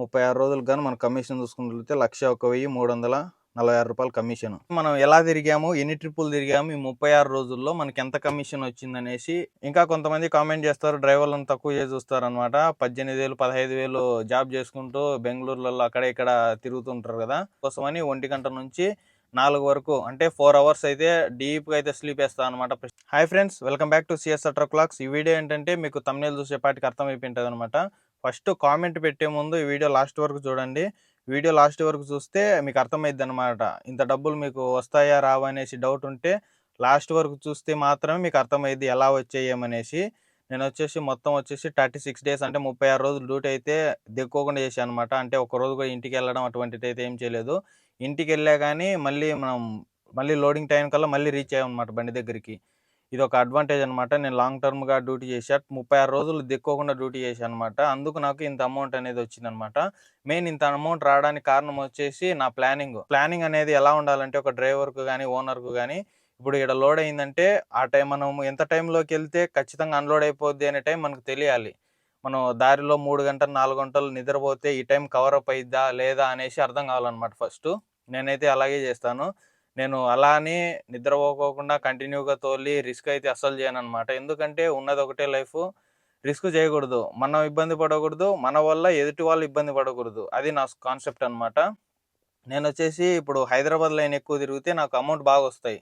ముప్పై ఆరు రోజులకు కానీ మన కమిషన్ చూసుకుంటే లక్ష ఒక వెయ్యి మూడు వందల నలభై ఆరు రూపాయలు కమిషన్. మనం ఎలా తిరిగాము? ఎన్ని ట్రిప్పులు తిరిగాము? ఈ ముప్పై ఆరు రోజుల్లో మనకి ఎంత కమిషన్ వచ్చిందనేసి ఇంకా కొంతమంది కామెంట్ చేస్తారు. డ్రైవర్లను తక్కువ చేసి చూస్తారు అనమాట పద్దెనిమిది వేలు పదహైదు వేలు జాబ్ చేసుకుంటూ బెంగళూరులలో అక్కడ ఇక్కడ తిరుగుతుంటారు కదా. కోసమని ఒంటి గంట నుంచి నాలుగు వరకు అంటే ఫోర్ అవర్స్ అయితే డీప్గా అయితే స్లీప్ వేస్తాను అనమాట hi friends welcome back to CSR truck clocks ఈ వీడియో ఏంటంటే మీకు తమిళ చూసేపాటికి అర్థమైపోయింటుంది అనమాట ఫస్ట్ కామెంట్ పెట్టే ముందు ఈ వీడియో లాస్ట్ వరకు చూడండి. వీడియో లాస్ట్ వరకు చూస్తే మీకు అర్థమైద్ది అనమాట ఇంత డబ్బులు మీకు వస్తాయా రావా అనేసి డౌట్ ఉంటే లాస్ట్ వరకు చూస్తే మాత్రమే మీకు అర్థమైద్ది ఎలా వచ్చేయమనేసి. నేను వచ్చేసి మొత్తం వచ్చేసి థర్టీ సిక్స్ డేస్ అంటే ముప్పై ఆరు రోజులు డ్యూటీ అయితే దిక్కోకుండా చేశాను అనమాట అంటే ఒక రోజు కూడా ఇంటికి వెళ్ళడం అటువంటిది అయితే ఏం చేయలేదు. ఇంటికి వెళ్ళా కానీ మళ్ళీ మనం మళ్ళీ లోడింగ్ టైం కల్లా మళ్ళీ రీచ్ అయ్యామన్నమాట బండి దగ్గరికి. ఇది ఒక అడ్వాంటేజ్ అనమాట నేను లాంగ్ టర్మ్గా డ్యూటీ చేశా. ముప్పై ఆరు రోజులు దిక్కోకుండా డ్యూటీ చేశాను అనమాట అందుకు నాకు ఇంత అమౌంట్ అనేది వచ్చిందనమాట మెయిన్ ఇంత అమౌంట్ రావడానికి కారణం వచ్చేసి నా ప్లానింగ్. ప్లానింగ్ అనేది ఎలా ఉండాలంటే ఒక డ్రైవర్కు కానీ ఓనర్కు కానీ ఇప్పుడు ఇక్కడ లోడ్ అయిందంటే ఆ టైం మనం ఎంత టైంలోకి వెళ్తే ఖచ్చితంగా అన్లోడ్ అయిపోద్ది అనే టైం మనకు తెలియాలి. మనం దారిలో మూడు గంటలు నాలుగు గంటలు నిద్రపోతే ఈ టైం కవర్ అప్ అయిద్దా లేదా అనేసి అర్థం కావాలన్నమాట ఫస్ట్. నేనైతే అలాగే చేస్తాను. నేను అలానే నిద్రపోకోకుండా కంటిన్యూగా తోలి రిస్క్ అయితే అస్సలు చేయను అనమాట ఎందుకంటే ఉన్నది ఒకటే లైఫ్ రిస్క్ చేయకూడదు. మనం ఇబ్బంది పడకూడదు మన వల్ల ఎదుటి వాళ్ళు ఇబ్బంది పడకూడదు. అది నా కాన్సెప్ట్ అనమాట నేను వచ్చేసి ఇప్పుడు హైదరాబాద్ లైన్ ఎక్కువ తిరిగితే నాకు అమౌంట్ బాగా వస్తాయి.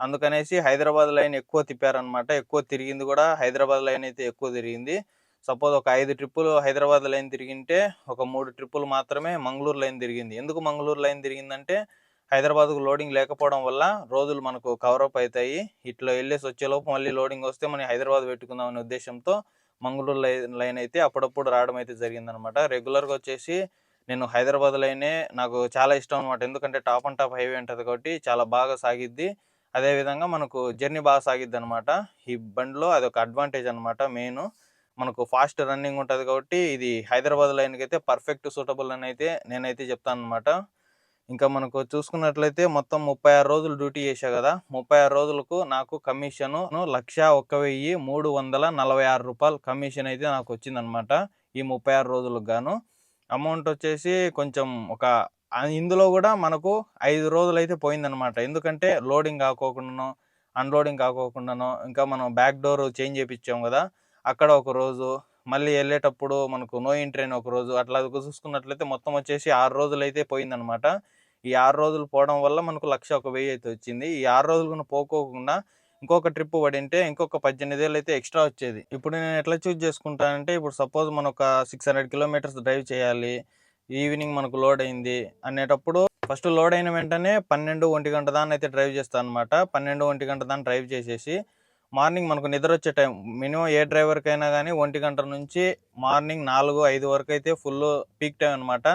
అందుకనేసి హైదరాబాద్ లైన్ ఎక్కువ తిప్పారనమాట ఎక్కువ తిరిగింది కూడా హైదరాబాద్ లైన్ అయితే ఎక్కువ తిరిగింది. సపోజ్ ఒక ఐదు ట్రిప్పులు హైదరాబాద్ లైన్ తిరిగింటే ఒక మూడు ట్రిప్పులు మాత్రమే మంగళూరు లైన్ తిరిగింది. ఎందుకు మంగళూరు లైన్ తిరిగిందంటే హైదరాబాద్కు లోడింగ్ లేకపోవడం వల్ల రోజులు మనకు కవరప్ అవుతాయి. ఇట్లా వెళ్ళేసి వచ్చేలోపు మళ్ళీ లోడింగ్ వస్తే మనం హైదరాబాద్ పెట్టుకుందాం అనే ఉద్దేశంతో మంగళూరు లైన్ లైన్ అయితే అప్పుడప్పుడు రావడం అయితే జరిగిందనమాట రెగ్యులర్గా వచ్చేసి నేను హైదరాబాద్ లైనే నాకు చాలా ఇష్టం అనమాట ఎందుకంటే టాప్ అండ్ టాప్ హైవే ఉంటుంది కాబట్టి చాలా బాగా సాగిద్ది. అదేవిధంగా మనకు జర్నీ బాగా సాగిద్ది అనమాట ఈ బండిలో అదొక అడ్వాంటేజ్ అనమాట మెయిన్. మనకు ఫాస్ట్ రన్నింగ్ ఉంటుంది కాబట్టి ఇది హైదరాబాద్ లైన్కి అయితే పర్ఫెక్ట్ సూటబుల్ అని అయితే నేనైతే చెప్తాను అనమాట ఇంకా మనకు చూసుకున్నట్లయితే మొత్తం ముప్పై ఆరు రోజులు డ్యూటీ చేశా కదా. ముప్పై ఆరు రోజులకు నాకు కమిషను లక్ష ఒక్క వెయ్యి మూడు వందల నలభై ఆరు రూపాయలు కమిషన్ అయితే నాకు వచ్చిందనమాట ఈ ముప్పై ఆరు రోజులకు గాను. అమౌంట్ వచ్చేసి కొంచెం ఒక ఇందులో కూడా మనకు ఐదు రోజులు అయితే పోయిందనమాట ఎందుకంటే లోడింగ్ కాకోకుండానో అన్లోడింగ్ కాకోకుండానో ఇంకా మనం బ్యాక్ డోర్ చేంజ్ చేయించాం కదా. అక్కడ ఒక రోజు మళ్ళీ వెళ్ళేటప్పుడు మనకు నో ఇంట్రైన్ ఒక రోజు అట్లా చూసుకున్నట్లయితే మొత్తం వచ్చేసి ఆరు రోజులు అయితే పోయిందనమాట ఈ ఆరు రోజులు పోవడం వల్ల మనకు లక్ష ఒక వెయ్యి అయితే వచ్చింది. ఈ ఆరు రోజులు కూడా పోకోకుండా ఇంకొక ట్రిప్ పడింటే ఇంకొక పద్దెనిమిది వేలు అయితే ఎక్స్ట్రా వచ్చేది. ఇప్పుడు నేను ఎట్లా చూస్ చేసుకుంటానంటే ఇప్పుడు సపోజ్ మనం ఒక సిక్స్ హండ్రెడ్ కిలోమీటర్స్ డ్రైవ్ చేయాలి ఈవినింగ్ మనకు లోడ్ అయింది అనేటప్పుడు ఫస్ట్ లోడ్ అయిన వెంటనే పన్నెండు ఒంటి గంట దాన్ని అయితే డ్రైవ్ చేస్తాను అనమాట పన్నెండు ఒంటి గంట దాన్ని డ్రైవ్ చేసేసి మార్నింగ్ మనకు నిద్ర వచ్చే టైం మినిమం ఏ డ్రైవర్కి అయినా కానీ ఒంటి గంట నుంచి మార్నింగ్ నాలుగు ఐదు వరకు అయితే ఫుల్ పీక్ టైం అనమాట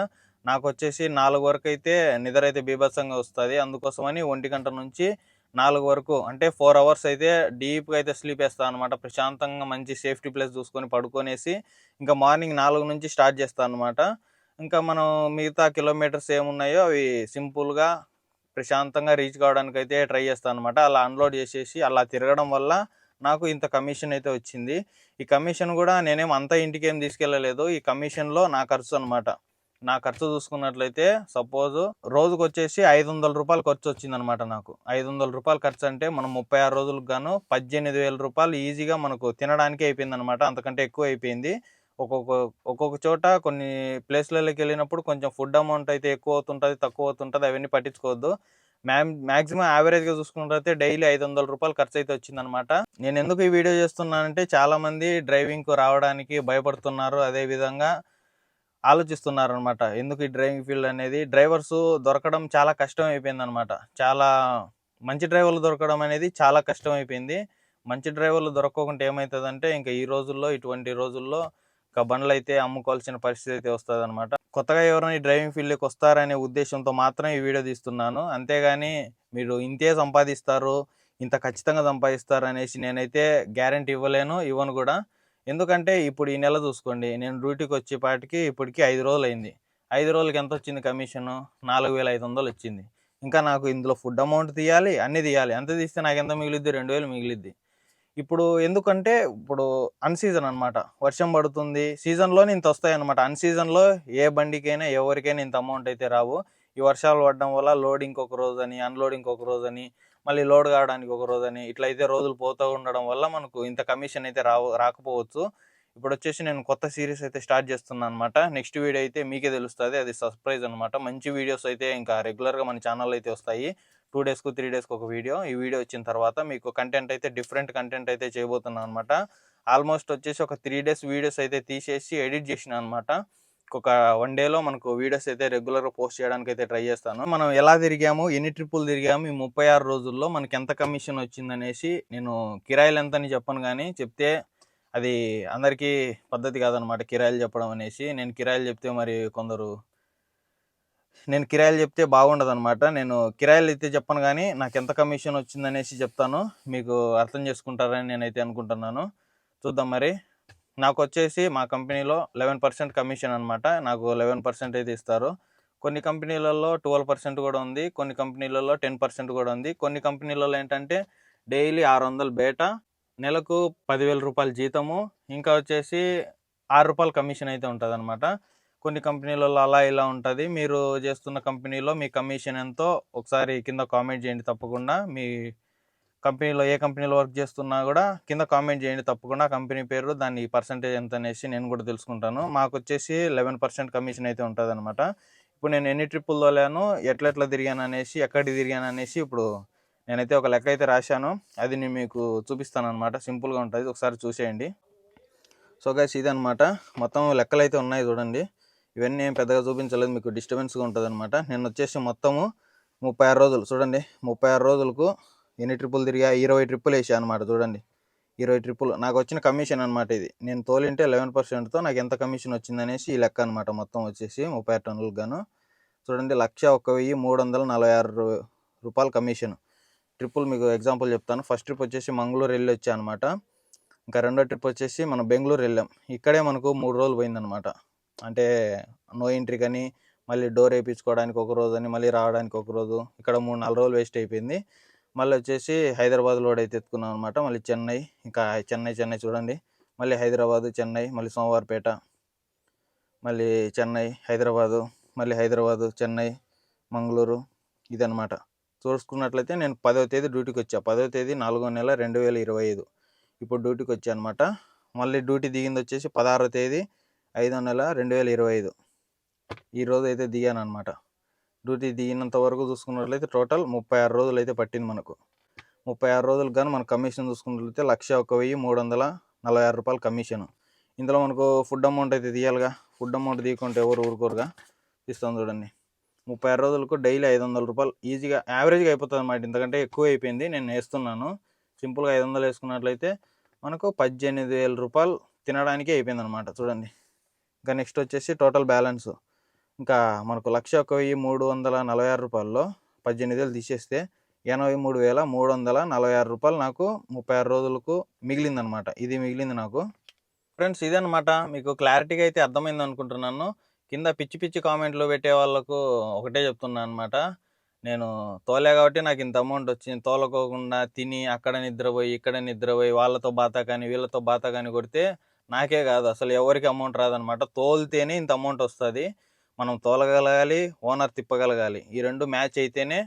నాకు వచ్చేసి నాలుగు వరకు అయితే నిద్ర అయితే బీభత్సంగా వస్తుంది. అందుకోసమని ఒంటి గంట నుంచి నాలుగు వరకు అంటే ఫోర్ అవర్స్ అయితే డీప్గా అయితే స్లీప్ వేస్తాను అనమాట ప్రశాంతంగా మంచి సేఫ్టీ ప్లేస్ చూసుకొని పడుకొనేసి ఇంకా మార్నింగ్ నాలుగు నుంచి స్టార్ట్ చేస్తాను అనమాట ఇంకా మనం మిగతా కిలోమీటర్స్ ఏమున్నాయో అవి సింపుల్గా ప్రశాంతంగా రీచ్ కావడానికి అయితే ట్రై చేస్తాను అనమాట అలా అన్లోడ్ చేసేసి అలా తిరగడం వల్ల నాకు ఇంత కమిషన్ అయితే వచ్చింది. ఈ కమిషన్ కూడా నేనేం అంత ఇంటికి ఏం తీసుకెళ్ళలేదు. ఈ కమిషన్లో నా ఖర్చు అనమాట నా ఖర్చు చూసుకున్నట్లయితే సపోజ్ రోజుకు వచ్చేసి ఐదు వందల రూపాయలు ఖర్చు వచ్చింది అనమాట నాకు. ఐదు వందల రూపాయలు ఖర్చు అంటే మనం ముప్పై ఆరు రోజులకు గాను పద్దెనిమిది వేల రూపాయలు ఈజీగా మనకు తినడానికి అయిపోయింది అనమాట అంతకంటే ఎక్కువ అయిపోయింది. ఒక్కొక్క ఒక్కొక్క చోట కొన్ని ప్లేస్లలోకి వెళ్ళినప్పుడు కొంచెం ఫుడ్ అమౌంట్ అయితే ఎక్కువ అవుతుంటుంది తక్కువ అవుతుంటుంది అవన్నీ పట్టించుకోవద్దు. మ్యామ్ మ్యాక్సిమం యావరేజ్గా చూసుకున్నట్లయితే డైలీ ఐదు వందల రూపాయలు ఖర్చు అయితే వచ్చిందనమాట. నేను ఎందుకు ఈ వీడియో చేస్తున్నానంటే చాలామంది డ్రైవింగ్కు రావడానికి భయపడుతున్నారు. అదేవిధంగా ఆలోచిస్తున్నారు అనమాట ఎందుకు ఈ డ్రైవింగ్ ఫీల్డ్ అనేది డ్రైవర్స్ దొరకడం చాలా కష్టం అయిపోయింది అనమాట చాలా మంచి డ్రైవర్లు దొరకడం అనేది చాలా కష్టం అయిపోయింది మంచి డ్రైవర్లు దొరకకుండా ఏమవుతుందంటే ఇంకా ఈ రోజుల్లో ఇటువంటి రోజుల్లో ఇంకా బండ్లు అయితే అమ్ముకోవాల్సిన పరిస్థితి అయితే వస్తుంది అనమాట కొత్తగా ఎవరైనా ఈ డ్రైవింగ్ ఫీల్డ్కి వస్తారనే ఉద్దేశంతో మాత్రం ఈ వీడియో తీస్తున్నాను. అంతేగాని మీరు ఇంతే సంపాదిస్తారు ఇంత ఖచ్చితంగా సంపాదిస్తారు అనేసి నేనైతే గ్యారంటీ ఇవ్వలేను ఇవ్వను కూడా. ఎందుకంటే ఇప్పుడు ఈ నెల చూసుకోండి నేను డ్యూటీకి వచ్చేపాటికి ఇప్పటికి ఐదు రోజులు అయింది ఐదు రోజులకి ఎంత వచ్చింది కమిషన్? నాలుగు వేల ఐదు వందలు వచ్చింది ఇంకా నాకు ఇందులో ఫుడ్ అమౌంట్ తీయాలి అన్నీ తీయాలి. ఎంత తీస్తే నాకు ఎంత మిగిలిద్ది? రెండు వేలు మిగిలిద్ది. ఇప్పుడు ఎందుకంటే ఇప్పుడు అన్ సీజన్ అనమాట వర్షం పడుతుంది. సీజన్లోనే ఇంత వస్తాయి అనమాట అన్ సీజన్లో ఏ బండికైనా ఎవరికైనా ఇంత అమౌంట్ అయితే రావు. ఈ వర్షాలు పడడం వల్ల లోడింగ్ ఒక రోజు అని అన్లోడింగ్ ఒక రోజు అని మళ్ళీ లోడ్ కావడానికి ఒక రోజు అని ఇట్లా అయితే రోజులు పోతూ ఉండడం వల్ల మనకు ఇంత కమిషన్ అయితే రావు రాకపోవచ్చు. ఇప్పుడు వచ్చేసి నేను కొత్త సిరీస్ అయితే స్టార్ట్ చేస్తున్నాను అనమాట నెక్స్ట్ వీడియో అయితే మీకే తెలుస్తుంది. అది సర్ప్రైజ్ అనమాట మంచి వీడియోస్ అయితే ఇంకా రెగ్యులర్గా మన ఛానల్ అయితే వస్తాయి. టూ డేస్కు త్రీ డేస్కి ఒక వీడియో. ఈ వీడియో వచ్చిన తర్వాత మీకు కంటెంట్ అయితే డిఫరెంట్ కంటెంట్ అయితే చేయబోతున్నాను అనమాట ఆల్మోస్ట్ వచ్చేసి ఒక త్రీ డేస్ వీడియోస్ అయితే తీసేసి ఎడిట్ చేసిన అనమాట ఒక వన్ డేలో మనకు వీడియోస్ అయితే రెగ్యులర్గా పోస్ట్ చేయడానికి అయితే ట్రై చేస్తాను. మనం ఎలా తిరిగాము ఎన్ని ట్రిప్పులు తిరిగాము ఈ ముప్పై ఆరు రోజుల్లో మనకి ఎంత కమిషన్ వచ్చిందనేసి నేను కిరాయిలు ఎంత అని చెప్పను కానీ చెప్తే అది అందరికీ పద్ధతి కాదనమాట కిరాయిలు చెప్పడం అనేసి. నేను కిరాయిలు చెప్తే మరి కొందరు నేను కిరాయిలు చెప్తే బాగుండదు అనమాట నేను కిరాయిలు అయితే చెప్పను కానీ నాకు ఎంత కమిషన్ వచ్చిందనేసి చెప్తాను. మీకు అర్థం చేసుకుంటారని నేనైతే అనుకుంటున్నాను. చూద్దాం మరి. నాకు వచ్చేసి మా కంపెనీలో లెవెన్ పర్సెంట్ కమిషన్ అనమాట నాకు లెవెన్ పర్సెంట్ అయితే ఇస్తారు కొన్ని కంపెనీలలో ట్వెల్వ్ పర్సెంట్ కూడా ఉంది కొన్ని కంపెనీలలో టెన్ పర్సెంట్ కూడా ఉంది. కొన్ని కంపెనీలలో ఏంటంటే డైలీ ఆరు వందలు బేటా నెలకు పదివేల రూపాయల జీతము ఇంకా వచ్చేసి ఆరు రూపాయల కమిషన్ అయితే ఉంటుంది అనమాట కొన్ని కంపెనీలలో అలా ఇలా ఉంటుంది. మీరు చేస్తున్న కంపెనీలో మీ కమిషన్ ఎంతో ఒకసారి కింద కామెంట్ చేయండి తప్పకుండా. మీ కంపెనీలో ఏ కంపెనీలో వర్క్ చేస్తున్నా కూడా కింద కామెంట్ చేయండి తప్పకుండా. కంపెనీ పేరు దాని పర్సంటేజ్ ఎంత అనేసి నేను కూడా తెలుసుకుంటాను. మాకు వచ్చేసి లెవెన్ పర్సెంట్ కమిషన్ అయితే ఉంటుంది అనమాట ఇప్పుడు నేను ఎన్ని ట్రిప్పులు తోలాను ఎట్లెట్లా తిరిగాను అనేసి ఎక్కడికి తిరిగాను అనేసి ఇప్పుడు నేనైతే ఒక లెక్క అయితే రాశాను. అది నేను మీకు చూపిస్తాను అనమాట సింపుల్గా ఉంటుంది. ఒకసారి చూసేయండి. సో గైస్ ఇదనమాట మొత్తం లెక్కలు అయితే ఉన్నాయి చూడండి. ఇవన్నీ ఏం పెద్దగా చూపించలేదు. మీకు డిస్టర్బెన్స్గా ఉంటుంది అనమాట నేను వచ్చేసి మొత్తము ముప్పై ఆరు రోజులు చూడండి. ముప్పై ఆరు రోజులకు ఎన్ని ట్రిప్పులు తిరిగా? ఇరవై ట్రిప్పులు వేసా అనమాట చూడండి. ఇరవై ట్రిప్పులు. నాకు వచ్చిన కమిషన్ అనమాట ఇది. నేను తోలింటే లెవెన్ పర్సెంట్తో నాకు ఎంత కమిషన్ వచ్చిందనేసి ఈ లెక్క అనమాట మొత్తం వచ్చేసి ముప్పై టన్నులకు గాను. చూడండి లక్ష ఒక్క వెయ్యి మూడు వందల నలభై ఆరు రూపాయల కమిషన్. ట్రిప్పులు మీకు ఎగ్జాంపుల్ చెప్తాను. ఫస్ట్ ట్రిప్ వచ్చేసి మంగళూరు వెళ్ళి వచ్చా అనమాట ఇంకా రెండో ట్రిప్ వచ్చేసి మనం బెంగళూరు వెళ్ళాం. ఇక్కడే మనకు మూడు రోజులు పోయిందనమాట అంటే నో ఎంట్రీ కానీ మళ్ళీ డోర్ వేయించుకోవడానికి ఒక రోజు అని మళ్ళీ రావడానికి ఒక రోజు. ఇక్కడ మూడు నాలుగు రోజులు వేస్ట్ అయిపోయింది. మళ్ళీ వచ్చేసి హైదరాబాద్ లోడ్ అయితే ఎత్తుకున్నాం అనమాట మళ్ళీ చెన్నై ఇంకా చెన్నై చెన్నై చూడండి. మళ్ళీ హైదరాబాదు చెన్నై మళ్ళీ సోమవారపేట మళ్ళీ చెన్నై హైదరాబాదు మళ్ళీ హైదరాబాదు చెన్నై మంగళూరు ఇదనమాట చూసుకున్నట్లయితే నేను పదవ తేదీ డ్యూటీకి వచ్చా. పదవ తేదీ నాలుగో నెల రెండు వేల ఇరవై ఐదు. ఇప్పుడు డ్యూటీకి వచ్చా అనమాట మళ్ళీ డ్యూటీ దిగింది వచ్చేసి పదహారో తేదీ ఐదో నెల రెండు వేల ఇరవై ఐదు. ఈ రోజు అయితే దిగాను అనమాట డ్యూటీ దిగినంత వరకు చూసుకున్నట్లయితే టోటల్ ముప్పై ఆరు రోజులు అయితే పట్టింది మనకు. ముప్పై ఆరు రోజులకు కానీ మన కమిషన్ చూసుకున్నట్లయితే లక్ష ఒక వెయ్యి మూడు వందల నలభై ఆరు రూపాయలు కమిషన్. ఇందులో మనకు ఫుడ్ అమౌంట్ అయితే తీయాలిగా. ఫుడ్ అమౌంట్ తీయకుంటే ఎవరు ఊరుకోరుగా? ఇస్తాం చూడండి. ముప్పై ఆరు రోజులకు డైలీ ఐదు వందల రూపాయలు. ఈజీగా యావరేజ్గా అయిపోతుంది అన్నమాట. ఇంతకంటే ఎక్కువ అయిపోయింది. నేను వేస్తున్నాను సింపుల్గా ఐదు వందలు వేసుకున్నట్లయితే మనకు పద్దెనిమిది వేల రూపాయలు తినడానికి అయిపోయింది అనమాట చూడండి. ఇంకా నెక్స్ట్ వచ్చేసి టోటల్ బ్యాలెన్స్. ఇంకా మనకు లక్ష ఒక వెయ్యి మూడు వందల నలభై ఆరు రూపాయల్లో పద్దెనిమిది వేలు తీసేస్తే ఎనభై మూడు వేల మూడు వందల నలభై ఆరు రూపాయలు నాకు ముప్పై ఆరు రోజులకు మిగిలిందనమాట. ఇది మిగిలింది నాకు. ఫ్రెండ్స్ ఇదనమాట మీకు క్లారిటీగా అయితే అర్థమైంది అనుకుంటున్నాను. కింద పిచ్చి పిచ్చి కామెంట్లు పెట్టే వాళ్ళకు ఒకటే చెప్తున్నాను అనమాట నేను తోలే కాబట్టి నాకు ఇంత అమౌంట్ వచ్చింది. తోలకోకుండా తిని అక్కడ నిద్రపోయి ఇక్కడ నిద్రపోయి వాళ్ళతో బాత కానీ వీళ్ళతో బాత కానీ కొడితే నాకే కాదు. అసలు ఎవరికి అమౌంట్ రాదనమాట తోలితేనే ఇంత అమౌంట్ వస్తుంది. మనం తోలగలగాలి ఓనర్ తిప్పగలగాలి. ఈ రెండు మ్యాచ్ అయితేనే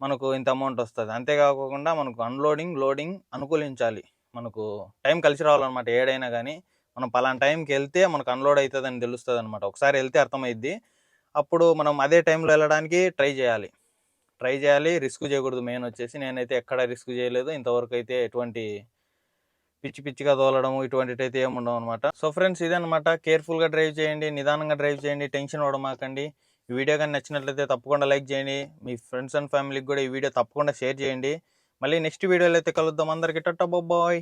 మనకు ఇంత అమౌంట్ వస్తుంది. అంతేకాకుండా మనకు అన్లోడింగ్ లోడింగ్ అనుకూలించాలి. మనకు టైం కలిసి రావాలన్నమాట ఏడైనా కానీ మనం పలానా టైంకి వెళ్తే మనకు అన్లోడ్ అవుతుందని తెలుస్తుంది అనమాట ఒకసారి వెళ్తే అర్థమైద్ది. అప్పుడు మనం అదే టైంలో వెళ్ళడానికి ట్రై చేయాలి. ట్రై చేయాలి రిస్క్ చేయకూడదు మెయిన్ వచ్చేసి. నేనైతే ఎక్కడ రిస్క్ చేయలేదు. ఇంతవరకు అయితే ఎటువంటి పిచ్చి పిచ్చిగా తోలడం ఇటువంటివి అయితే ఏమి ఉండవు అనమాట సో ఫ్రెండ్స్ ఇదనమాట కేర్ఫుల్గా డ్రైవ్ చేయండి నిదానంగా డ్రైవ్ చేయండి టెన్షన్ పడమాకండి. ఈ వీడియో కానీ నచ్చినట్లయితే తప్పకుండా లైక్ చేయండి. మీ ఫ్రెండ్స్ అండ్ ఫ్యామిలీకి కూడా ఈ వీడియో తప్పకుండా షేర్ చేయండి. మళ్ళీ నెక్స్ట్ వీడియోలో అయితే కలుద్దాం. అందరికీ టట్టా బాయ్.